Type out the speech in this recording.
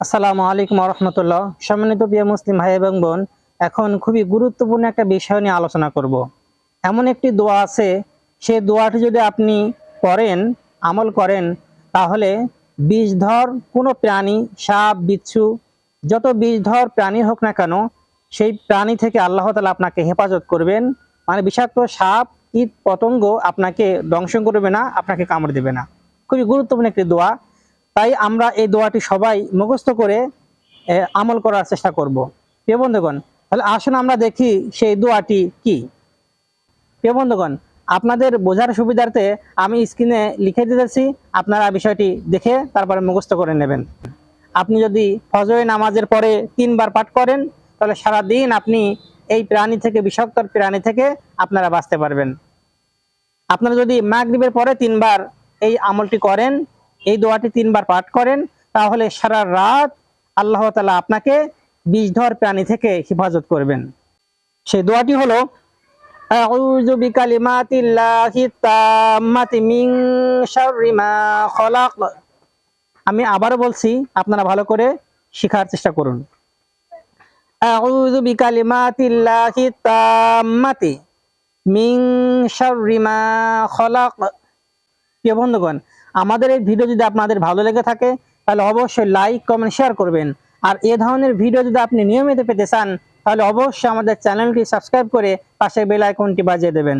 আসসালামু আলাইকুম রহমতুল্লাহ। সম্মানিত প্রিয় মুসলিম ভাই এবং বোন, এখন খুবই গুরুত্বপূর্ণ একটা বিষয় নিয়ে আলোচনা করব। এমন একটি দোয়া আছে সেই দোয়াটি যদি আপনি করেন আমল করেন, তাহলে বিষধর কোনো প্রাণী, সাপ, বিচ্ছু, যত বিষধর প্রাণী হোক না কেন, সেই প্রাণী থেকে আল্লাহ তালা আপনাকে হেফাজত করবেন। মানে বিষাক্ত সাপ কীট পতঙ্গ আপনাকে দংশ করবে না, আপনাকে কামড় দেবে না। খুবই গুরুত্বপূর্ণ একটি দোয়া। তাই আমরা এই দোয়াটি সবাই মুখস্থ করে আমল করার চেষ্টা করব। প্রিয় বন্ধুগণ, তাহলে আসুন আমরা দেখি সেই দোয়াটি কি। প্রিয় বন্ধুগণ, আপনাদের বোঝার সুবিধার্থে আমি স্ক্রিনে লিখে দিতেছি, আপনারা বিষয়টি দেখে তারপরে মুখস্থ করে নেবেন। আপনি যদি ফজরের নামাজের পরে তিনবার পাঠ করেন, তাহলে সারা দিন আপনি এই প্রাণী থেকে, বিষাক্ত প্রাণী থেকে আপনারা বাঁচতে পারবেন। আপনারা যদি মাগরিবের পরে তিনবার এই আমলটি করেন এই দোয়াটি তিনবার পাঠ করেন, তাহলে সারা রাত আল্লাহ তালা আপনাকে বিষধর প্রাণী থেকে হেফাজত করবেন। সেই দোয়াটি হলো, আউযু বিকালিমাতিল্লাহি তাম্মাতি মিন শাররি মা খলাক। আমি আবারও বলছি, আপনারা ভালো করে শেখার চেষ্টা করুন। আউযু বিকালিমাতিল্লাহি তাম্মাতি মিন শাররি মা খলাক। প্রিয় বন্ধুগণ, আমাদের এই ভিডিও যদি আপনাদের ভালো লেগে থাকে, তাহলে অবশ্যই লাইক কমেন্ট শেয়ার করবেন। আর এ ধরনের ভিডিও যদি আপনি নিয়মিত পেতে চান, তাহলে অবশ্যই আমাদের চ্যানেলটি সাবস্ক্রাইব করে পাশে বেল আইকনটি বাজিয়ে দেবেন।